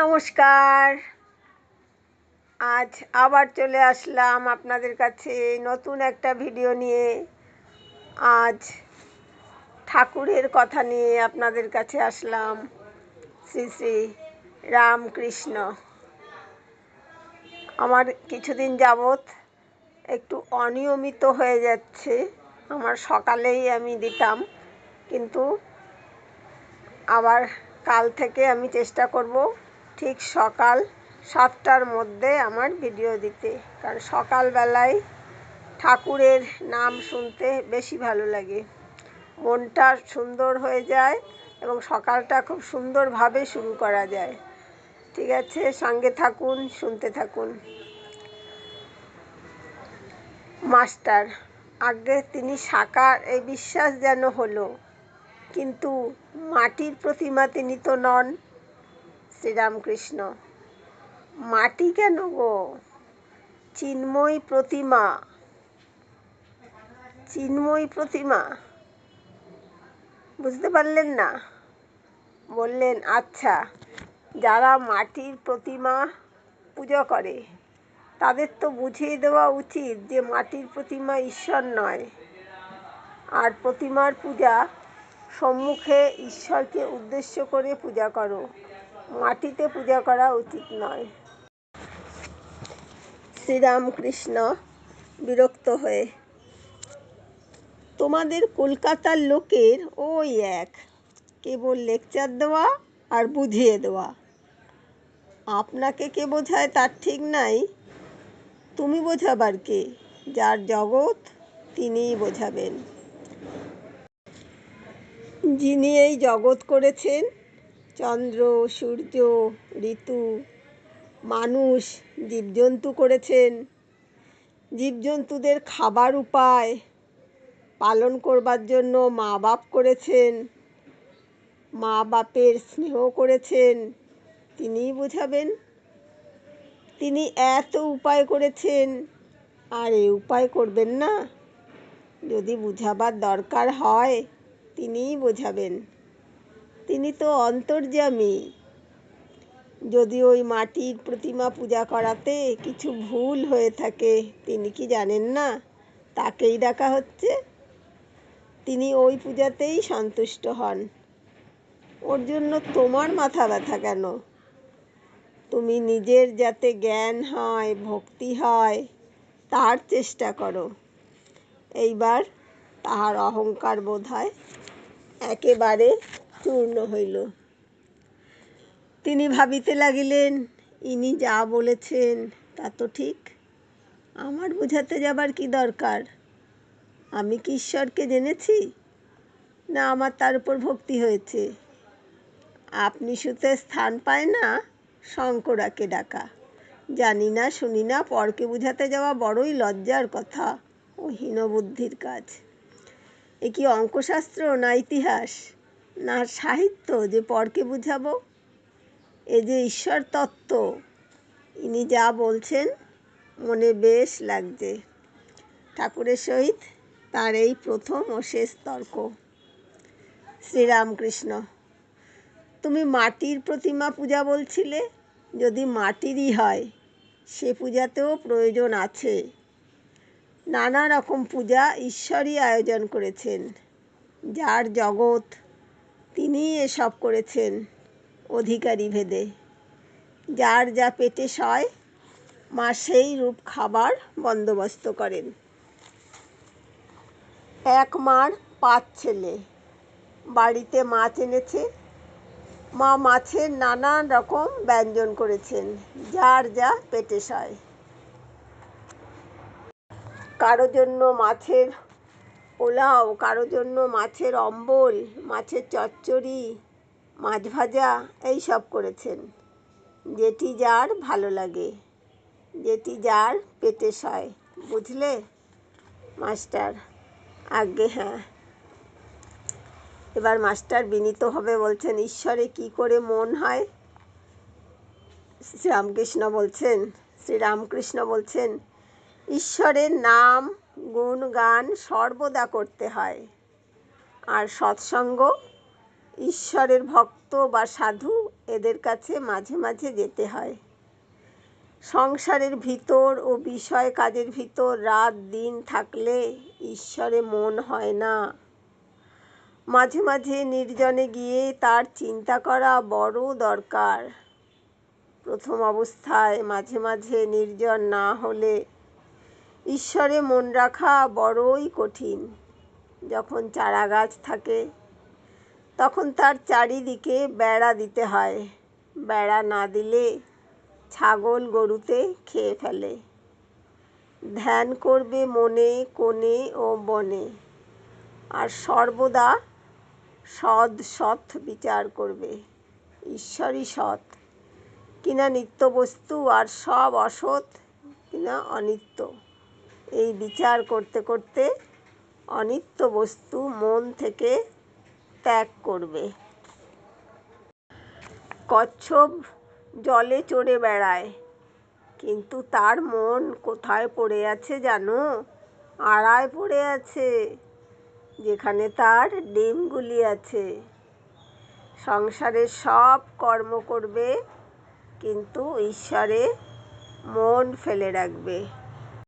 নমস্কার। আজ আবার চলে আসলাম আপনাদের কাছে নতুন একটা ভিডিও নিয়ে। আজ ঠাকুরের কথা নিয়ে আপনাদের কাছে আসলাম, শ্রী শ্রী রামকৃষ্ণ। আমার কিছুদিন যাবৎ একটু অনিয়মিত হয়ে যাচ্ছে, আমার সকালেই আমি দিতাম, কিন্তু আবার কাল থেকে আমি চেষ্টা করব ঠিক সকাল সাতটার মধ্যে আমার ভিডিও দিতে। কারণ সকালবেলায় ঠাকুরের নাম শুনতে বেশি ভালো লাগে। মনটা সুন্দর হয়ে যায় এবং সকালটা খুব সুন্দরভাবে শুরু করা যায়। ঠিক আছে, সঙ্গে থাকুন, শুনতে থাকুন। মাস্টার, আগে তিনি সাকার, এই বিশ্বাস যেন হলো। কিন্তু মাটির প্রতিমা তিনি তো নন। শ্রীরামকৃষ্ণ। মাটি কেন গো? চিন্ময় প্রতিমা। চিন্ময় প্রতিমা। বুঝতে পারলেন না? বললেন আচ্ছা যারা মাটির প্রতিমা পুজো করে, তাদের তো বুঝিয়ে দেওয়া উচিত যে মাটির প্রতিমা ঈশ্বর নয়। আর প্রতিমার পূজা সম্মুখে ঈশ্বরকে উদ্দেশ্য করে পূজা করো। মাটিতে পূজা করা উচিত নয়। শ্রীরামকৃষ্ণ বিরক্ত হয়ে, তোমাদের কলকাতার লোকের ওই এক, কেবল লেকচার দেওয়া আর বুঝিয়ে দেওয়া। আপনাকে কে বোঝায় তার ঠিক নাই, তুমি বোঝাবার কে? যার জগৎ তিনিই বোঝাবেন। যিনি এই জগৎ করেছেন চন্দ্র, সূর্য, ঋতু, মানুষ জীবজন্তু করেছেন। জীবজন্তুদের খাবার উপায় পালন করবার জন্য মা বাপ করেছেন। মা বাপের স্নেহ করেছেন। তিনিই বোঝাবেন। তিনি এত উপায় করেছেন। আর এ উপায় করবেন না। যদি বুঝাবার দরকার হয়, তিনিই বোঝাবেন। তিনি তো অন্তর্যামী। যদি ওই মাটির প্রতিমা পূজা করাতে কিছু ভুল হয়ে থাকে, তিনি কি জানেন না? তাকেই ডাকা হচ্ছে। তিনি ওই পূজাতেই সন্তুষ্ট হন। ওর জন্য তোমার মাথা ব্যথা কেন? তুমি নিজের যাতে জ্ঞান হয়, ভক্তি হয়, তার চেষ্টা করো। এইবার তাহার অহংকার বোধ হয় একেবারে চূর্ণ হইল। তিনি ভাবিতে লাগিলেন, ইনি যা বলেছেন, তা তো ঠিক। আমার বুঝাতে যাবার কি দরকার? আমি কি ঈশ্বরকে জেনেছি? না আমার তার উপর ভক্তি হয়েছে। আপনি সুতে স্থান পায় না শঙ্করাকে ডাকা। জানি না, শুনি না, পরকে বুঝাতে যাওয়া বড়ই লজ্জার কথা ও হীনবুদ্ধির কাজ। এ কি অঙ্কশাস্ত্র না ইতিহাস? না, সাহিত্য, যে পরকে বুঝাবো? এ যে ঈশ্বর তত্ত্ব ইনি যা বলছেন, মনে বেশ লাগছে। ঠাকুরের সহিত তার এই প্রথম ও শেষ তর্ক। শ্রীরামকৃষ্ণ, তুমি মাটির প্রতিমা পূজা বলছিলে? যদি মাটিরই হয়, সে পূজাতেও প্রয়োজন আছে। নানা রকম পূজা ঈশ্বরই আয়োজন করেছেন। যার জগৎ তিনি এসব করেছেন, অধিকারী ভেদে। যার যা পেটে সয়, মা সেই রূপ খাবার বন্দোবস্ত করেন। এক মার পাঁচ ছেলে। বাড়িতে মাছ এনেছে। মা মাছের নানান রকম ব্যঞ্জন করেছেন, যার যা পেটে সয়। কারও জন্য মাছের পোলাও, কারও জন্য মাছের অম্বল, মাছের চচ্চড়ি, মাছ ভাজা, এই সব করেছেন। যেটি যার ভালো লাগে, যেটি যার পেটে সয়, বুঝলে? মাস্টার আগে হ্যাঁ। এবার মাস্টার বিনীতভাবে বলছেন, ঈশ্বরে কি করে মন হয়? শ্রীরামকৃষ্ণ বলছেন শ্রীরামকৃষ্ণ বলছেন, ঈশ্বরের নাম গুণ গান সর্বদা করতে হয়। আর সৎসঙ্গ, ঈশ্বরের ভক্ত বা সাধু এদের কাছে মাঝে মাঝে যেতে হয়। সংসারের ভিতর ও বিষয় কাজের ভিতর রাত দিন থাকলে ঈশ্বরে মন হয় না। মাঝে মাঝে নির্জনে গিয়ে তার চিন্তা করা বড় দরকার। প্রথম অবস্থায় মাঝে মাঝে নির্জন না হলে ঈশ্বরে মন রাখা বড়ই কঠিন। যখন চারা গাছ থাকে, তখন তার চারিদিকে বেড়া দিতে হয়। বেড়া না দিলে ছাগল গরুতে খেয়ে ফেলে। ধ্যান করবে মনে, কোণে ও বনে। আর সর্বদা সৎ সৎ বিচার করবে। ঈশ্বরই সৎ। কিনা নিত্য বস্তু আর সব অসৎ, কিনা অনিত্য। এই বিচার করতে করতে অনিত্য বস্তু মন থেকে ত্যাগ করবে। কচ্ছপ জলে চড়ে বেড়ায়, কিন্তু তার মন কোথায় পড়ে আছে জানো? আড়ায় পড়ে আছে, যেখানে তার ডিমগুলি আছে। সংসারের সব কর্ম করবে, কিন্তু ঈশ্বরে মন ফেলে রাখবে।